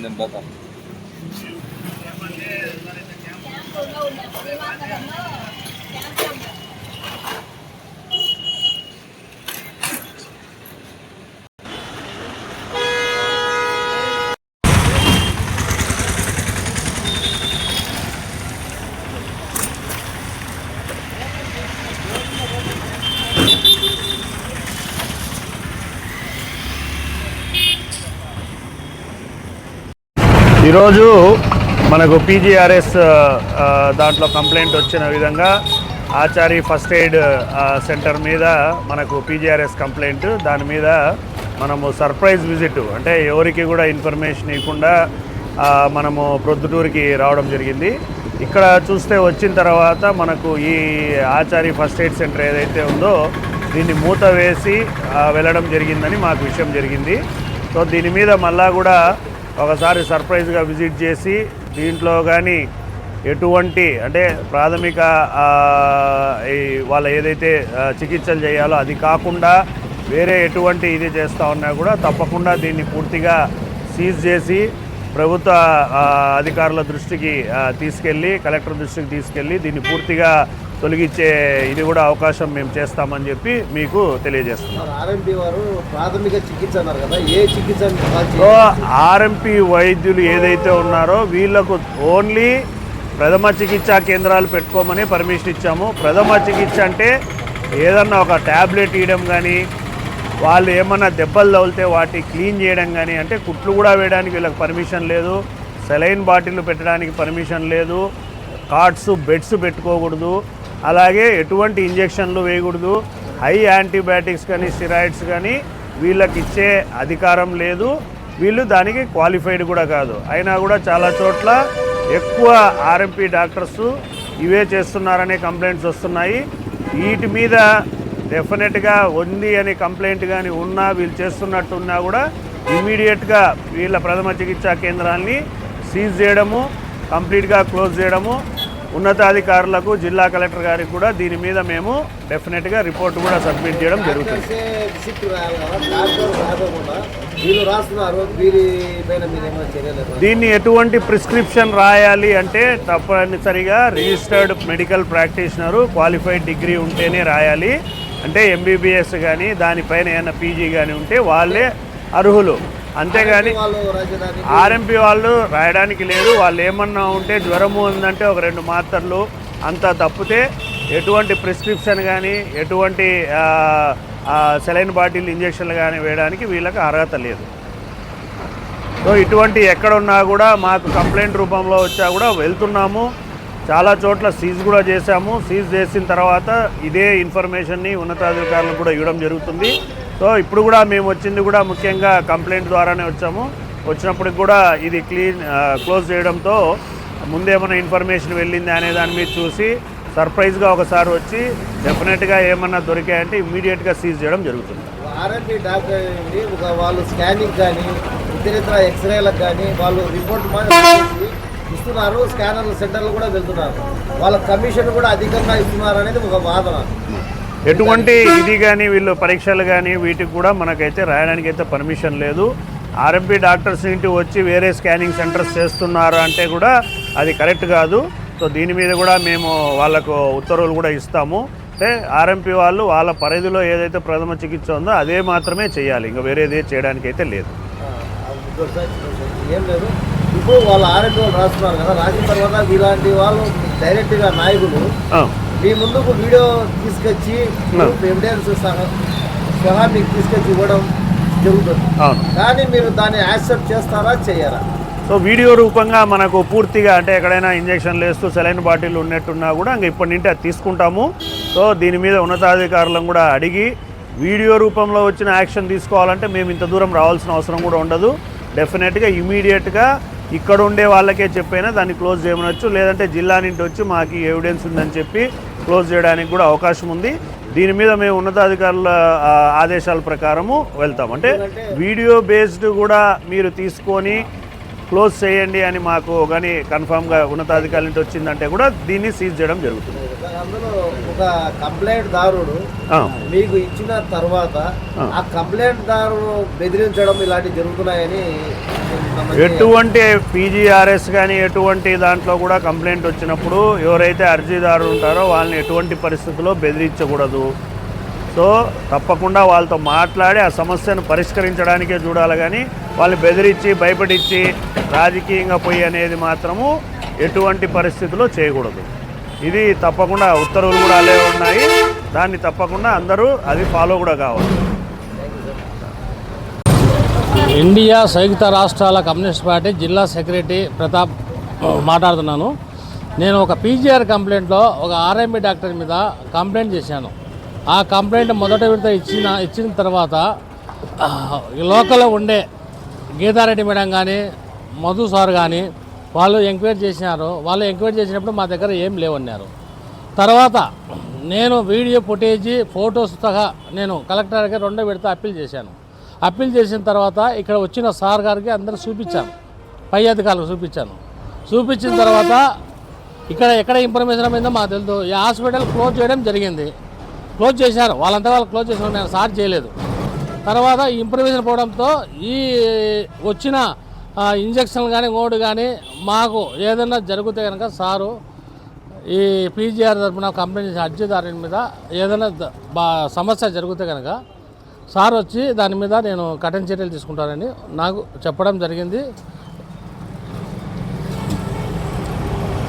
number ఈరోజు మనకు PGRS దాంట్లో కంప్లైంట్ వచ్చిన విధంగా ఆచారి ఫస్ట్ ఎయిడ్ సెంటర్ మీద మనకు పీజీఆర్ఎస్ కంప్లైంట్. దాని మీద మనము సర్ప్రైజ్ విజిట్ అంటే ఎవరికి కూడా ఇన్ఫర్మేషన్ ఇవ్వకుండా మనము ప్రొద్దుటూరుకి రావడం జరిగింది. ఇక్కడ చూస్తే వచ్చిన తర్వాత మనకు ఈ ఆచారి ఫస్ట్ ఎయిడ్ సెంటర్ ఏదైతే ఉందో దీన్ని మూత వేసి వెళ్ళడం జరిగిందని మాకు విషయం జరిగింది. సో దీని మీద మళ్ళా కూడా ఒకసారి సర్ప్రైజ్గా విజిట్ చేసి దీంట్లో కానీ ఎటువంటి అంటే ప్రాథమిక ఈ వాళ్ళ ఏదైతే చికిత్సలు చేయాలో అది కాకుండా వేరే ఎటువంటి ఇది చేస్తూ ఉన్నా కూడా తప్పకుండా దీన్ని పూర్తిగా సీజ్ చేసి ప్రభుత్వ అధికారుల దృష్టికి తీసుకెళ్ళి కలెక్టర్ దృష్టికి తీసుకెళ్ళి దీన్ని పూర్తిగా తొలగించే ఇది కూడా అవకాశం మేము చేస్తామని చెప్పి మీకు తెలియజేస్తున్నాం. ఆర్ఎంపీ వారు ప్రాథమిక చికిత్స అన్నారు కదా ఏ చికిత్స వాళ్ళు సో ఆర్ఎంపీ వైద్యులు ఏదైతే ఉన్నారో వీళ్ళకు ఓన్లీ ప్రథమ చికిత్సా కేంద్రాలు పెట్టుకోమని పర్మిషన్ ఇచ్చాము. ప్రథమ చికిత్స అంటే ఏదన్నా ఒక ట్యాబ్లెట్ ఇవ్వడం కానీ వాళ్ళు ఏమన్నా దెబ్బలు తగిలితే వాటి క్లీన్ చేయడం కానీ అంటే కుట్లు కూడా వేయడానికి వీళ్ళకి పర్మిషన్ లేదు. సెలైన్ బాటిల్ పెట్టడానికి పర్మిషన్ లేదు. కార్డ్స్ బెడ్స్ పెట్టుకోకూడదు. అలాగే ఎటువంటి ఇంజెక్షన్లు వేయకూడదు. హై యాంటీబయాటిక్స్ కానీ స్టిరాయిడ్స్ కానీ వీళ్ళకి ఇచ్చే అధికారం లేదు. వీళ్ళు దానికి క్వాలిఫైడ్ కూడా కాదు. అయినా కూడా చాలా చోట్ల ఎక్కువ ఆర్ఎంపీ డాక్టర్స్ ఇవే చేస్తున్నారనే కంప్లైంట్స్ వస్తున్నాయి. వీటి మీద డెఫినెట్గా ఉంది అనే కంప్లైంట్ కానీ ఉన్నా వీళ్ళు చేస్తున్నట్టున్నా కూడా ఇమీడియట్గా వీళ్ళ ప్రథమ చికిత్సా కేంద్రాన్ని సీజ్ చేయడము కంప్లీట్గా క్లోజ్ చేయడము ఉన్నతాధికారులకు జిల్లా కలెక్టర్ గారికి కూడా దీని మీద మేము డెఫినెట్గా రిపోర్ట్ కూడా సబ్మిట్ చేయడం జరుగుతుంది. దీన్ని ఎటువంటి ప్రిస్క్రిప్షన్ రాయాలి అంటే తప్పనిసరిగా registered medical practitioner qualified degree ఉంటేనే రాయాలి. అంటే ఎంబీబీఎస్ కానీ దానిపైన ఏమైనా పీజీ కానీ ఉంటే వాళ్ళే అర్హులు. అంతేగాని ఆర్ఎంపీ వాళ్ళు రాయడానికి లేదు వాళ్ళు ఏమన్నా ఉంటే జ్వరము ఉందంటే ఒక రెండు మాత్రలు అంత తప్పితే ఎటువంటి ప్రిస్క్రిప్షన్ కానీ ఎటువంటి సెలైన్ బాటిల్ ఇంజక్షన్లు కానీ వేయడానికి వీళ్ళకి అర్హత లేదు. సో ఇటువంటి ఎక్కడ ఉన్నా కూడా మాకు కంప్లైంట్ రూపంలో వచ్చా కూడా వెళ్తున్నాము. చాలా చోట్ల సీజ్ కూడా చేశాము. సీజ్ చేసిన తర్వాత ఇదే ఇన్ఫర్మేషన్ని ఉన్నతాధికారులకు కూడా ఇవ్వడం జరుగుతుంది. సో ఇప్పుడు కూడా మేము వచ్చింది కూడా ముఖ్యంగా కంప్లైంట్ ద్వారానే వచ్చాము. వచ్చినప్పటికి కూడా ఇది క్లీన్ క్లోజ్ చేయడంతో ముందేమైనా ఇన్ఫర్మేషన్ వెళ్ళింది అనే దాని మీద చూసి సర్ప్రైజ్గా ఒకసారి వచ్చి డెఫినెట్గా ఏమన్నా దొరికాయంటే ఇమీడియట్గా సీజ్ చేయడం జరుగుతుంది. ఆర్ఎంపీ డాక్టర్ ఒక వాళ్ళు స్కానింగ్ కానీ ఇతరితర ఎక్స్రేలకు కానీ వాళ్ళు రిపోర్ట్ ఇస్తున్నారు. స్కానర్ సెంటర్లు కూడా వెళ్తున్నారు. వాళ్ళ కమిషన్ కూడా అధికంగా ఇస్తున్నారు అనేది ఒక వాదన. ఎటువంటి ఇది కానీ వీళ్ళు పరీక్షలు కానీ వీటికి కూడా మనకైతే రాయడానికి అయితే పర్మిషన్ లేదు. ఆర్ఎంపీ డాక్టర్స్ ఇంటి వచ్చి వేరే స్కానింగ్ సెంటర్స్ చేస్తున్నారు అంటే కూడా అది కరెక్ట్ కాదు. సో దీని మీద కూడా మేము వాళ్ళకు ఉత్తర్వులు కూడా ఇస్తాము. అంటే ఆర్ఎంపీ వాళ్ళు వాళ్ళ పరిధిలో ఏదైతే ప్రథమ చికిత్స ఉందో అదే మాత్రమే చేయాలి. ఇంకా వేరేది చేయడానికి అయితే లేదు. ఏం లేదు. ఇప్పుడు వాళ్ళు ఆర్ఎంపీ వాళ్ళు రాస్తున్నారు కదా. రాసిన తర్వాత ఇలాంటి వాళ్ళు డైరెక్ట్గా నాయకులు మీ ముందుకు వీడియో తీసుకొచ్చి. ఎవిడెన్స్ సహా మీకు తీసుకొచ్చి ఇవ్వడం జరుగుతుంది. కానీ మీరు దాన్ని యాక్సెప్ట్ చేస్తారా చేయరా? సో వీడియో రూపంగా మనకు పూర్తిగా అంటే ఎక్కడైనా ఇంజక్షన్లు వేస్తూ సెలైన్ బాటిల్ ఉన్నట్టున్నా కూడా ఇంక ఇప్పటి నుండి అది తీసుకుంటాము. సో దీని మీద ఉన్నతాధికారులను కూడా అడిగి వీడియో రూపంలో వచ్చిన యాక్షన్ తీసుకోవాలంటే మేము ఇంత దూరం రావాల్సిన అవసరం కూడా ఉండదు. డెఫినెట్గా ఇమీడియట్గా ఇక్కడ ఉండే వాళ్ళకే చెప్పైనా దాన్ని క్లోజ్ చేయమనొచ్చు. లేదంటే జిల్లా నుండి వచ్చి మాకు ఎవిడెన్స్ ఉందని చెప్పి క్లోజ్ చేయడానికి కూడా అవకాశం ఉంది. దీని మీద మేము ఉన్నతాధికారుల ఆదేశాల ప్రకారము వెళ్తాం. అంటే వీడియో బేస్డ్ కూడా మీరు తీసుకొని క్లోజ్ చేయండి అని మాకు కానీ కన్ఫామ్గా ఉన్నతాధికారుల నుంచి వచ్చిందంటే కూడా దీన్ని సీజ్ చేయడం జరుగుతుంది. అందులో ఒక కంప్లైంట్ దారుడు మీకు ఇచ్చిన తర్వాత ఆ. కంప్లైంట్ దారుడు బెదిరించడం ఇలాంటివి జరుగుతున్నాయని ఎటువంటి పీజీఆర్ఎస్ కానీ ఎటువంటి దాంట్లో కూడా కంప్లైంట్ వచ్చినప్పుడు ఎవరైతే అర్జీదారులు ఉంటారో వాళ్ళని ఎటువంటి పరిస్థితుల్లో బెదిరించకూడదు. సో తప్పకుండా వాళ్ళతో మాట్లాడి ఆ సమస్యను పరిష్కరించడానికే చూడాలి కానీ వాళ్ళు బెదిరించి భయపడించి రాజకీయంగా పోయి అనేది మాత్రము ఎటువంటి పరిస్థితుల్లో చేయకూడదు. ఇది తప్పకుండా ఉత్తర్వులు కూడా అలే ఉన్నాయి. దాన్ని తప్పకుండా అందరూ అది ఫాలో కూడా కావాలి. ఇండియా సంయుక్త రాష్ట్రాల కమ్యూనిస్ట్ పార్టీ జిల్లా సెక్రటరీ ప్రతాప్ మాట్లాడుతున్నాను. నేను ఒక పీజీఆర్ కంప్లైంట్లో ఒక ఆర్ఎంబి డాక్టర్ మీద కంప్లైంట్ చేశాను. ఆ కంప్లైంట్ మొదట విడత ఇచ్చిన ఇచ్చిన తర్వాత లోకల్లో ఉండే గీతారెడ్డి మేడం కానీ మధు సార్ కానీ వాళ్ళు ఎంక్వైరీ చేసినారు. వాళ్ళు ఎంక్వైరీ చేసినప్పుడు మా దగ్గర ఏం లేవన్నారు. తర్వాత నేను వీడియో ఫుటేజీ ఫొటోస్ సహా నేను కలెక్టర్కి రెండో విడత అప్పీల్ చేశాను. అప్పీల్ చేసిన తర్వాత ఇక్కడ వచ్చిన సార్ గారికి అందరూ చూపించాను. పై అధికారులకు చూపించాను. చూపించిన తర్వాత ఇక్కడ ఎక్కడ ఇన్ఫర్మేషన్ అయిందో మాకు తెలియదు ఈ హాస్పిటల్ క్లోజ్ చేయడం జరిగింది. క్లోజ్ చేశారు. వాళ్ళంతా వాళ్ళు క్లోజ్ చేసిన నేను సార్ చేయలేదు. తర్వాత ఈ ఇన్ఫర్మేషన్ పోవడంతో ఈ వచ్చిన ఇంజక్షన్ కానీ ఓడు కానీ మాకు ఏదైనా జరిగితే కనుక సారు ఈ పీజీఆర్ తరఫున కంప్లైంట్ చేసిన అర్జీదారుని మీద ఏదైనా బా సమస్య జరిగితే కనుక సార్ వచ్చి దాని మీద నేను కఠిన చర్యలు తీసుకుంటానని నాకు చెప్పడం జరిగింది.